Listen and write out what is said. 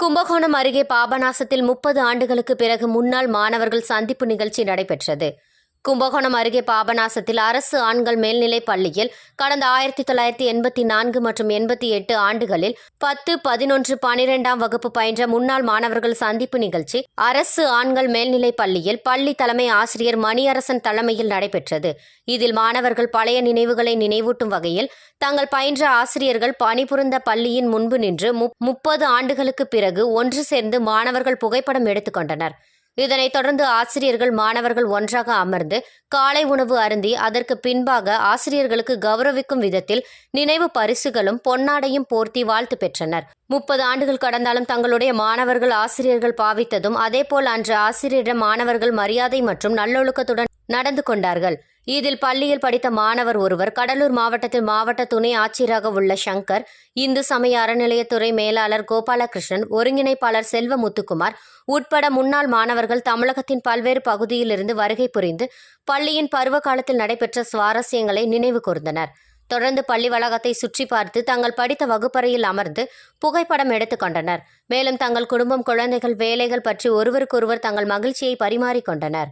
கும்பகோணம் அருகே பாபநாசத்தில் முப்பது ஆண்டுகளுக்கு பிறகு முன்னாள் மாணவர்கள் சந்திப்பு நிகழ்ச்சி நடைபெற்றது. கும்பகோணம் அருகே பாபநாசத்தில் அரசு ஆண்கள் மேல்நிலைப் பள்ளியில் கடந்த ஆயிரத்தி தொள்ளாயிரத்தி எண்பத்தி நான்கு மற்றும் எண்பத்தி எட்டு ஆண்டுகளில் பத்து பதினொன்று பனிரெண்டாம் வகுப்பு பயின்ற முன்னாள் மாணவர்கள் சந்திப்பு நிகழ்ச்சி அரசு ஆண்கள் மேல்நிலைப் பள்ளியில் பள்ளி தலைமை ஆசிரியர் மணியரசன் தலைமையில் நடைபெற்றது. இதில் மாணவர்கள் பழைய நினைவுகளை நினைவூட்டும் வகையில் தங்கள் பயின்ற ஆசிரியர்கள் பணிபுரிந்த பள்ளியின் முன்பு நின்று முப்பது ஆண்டுகளுக்கு பிறகு ஒன்று சேர்ந்து மாணவர்கள் புகைப்படம் எடுத்துக்கொண்டனர் இதனைத் தொடர்ந்து ஆசிரியர்கள் மாணவர்கள் ஒன்றாக அமர்ந்து காலை உணவு அருந்தி அதற்கு பின்பாக ஆசிரியர்களுக்கு கௌரவிக்கும் விதத்தில் நினைவு பரிசுகளும் பொன்னாடையும் போர்த்தி வாழ்த்து பெற்றனர். முப்பது ஆண்டுகள் கடந்தாலும் தங்களுடைய மாணவர்கள் ஆசிரியர்கள் பாவித்ததும் அதேபோல் அன்று ஆசிரியரிடம் மாணவர்கள் மரியாதை மற்றும் நல்லொழுக்கத்துடன் நடந்து கொண்டார்கள். இதில் பள்ளியில் படித்த மாணவர் ஒருவர் கடலூர் மாவட்டத்தில் மாவட்ட துணை ஆட்சியராக உள்ள சங்கர் இந்து சமய அறநிலையத்துறை மேலாளர் கோபாலகிருஷ்ணன் ஒருங்கிணைப்பாளர் செல்வ முத்துக்குமார் உட்பட முன்னாள் மாணவர்கள் தமிழகத்தின் பல்வேறு பகுதியிலிருந்து வருகை புரிந்து பள்ளியின் பருவ காலத்தில் நடைபெற்ற சுவாரஸ்யங்களை நினைவு கூர்ந்தனர். தொடர்ந்து பள்ளி வளாகத்தை சுற்றி பார்த்து தங்கள் படித்த வகுப்பறையில் அமர்ந்து புகைப்படம் எடுத்துக்கொண்டனர் மேலும் தங்கள் குடும்பம் குழந்தைகள் வேலைகள் பற்றி ஒருவருக்கொருவர் தங்கள் மகிழ்ச்சியை பரிமாறிக்கொண்டனர்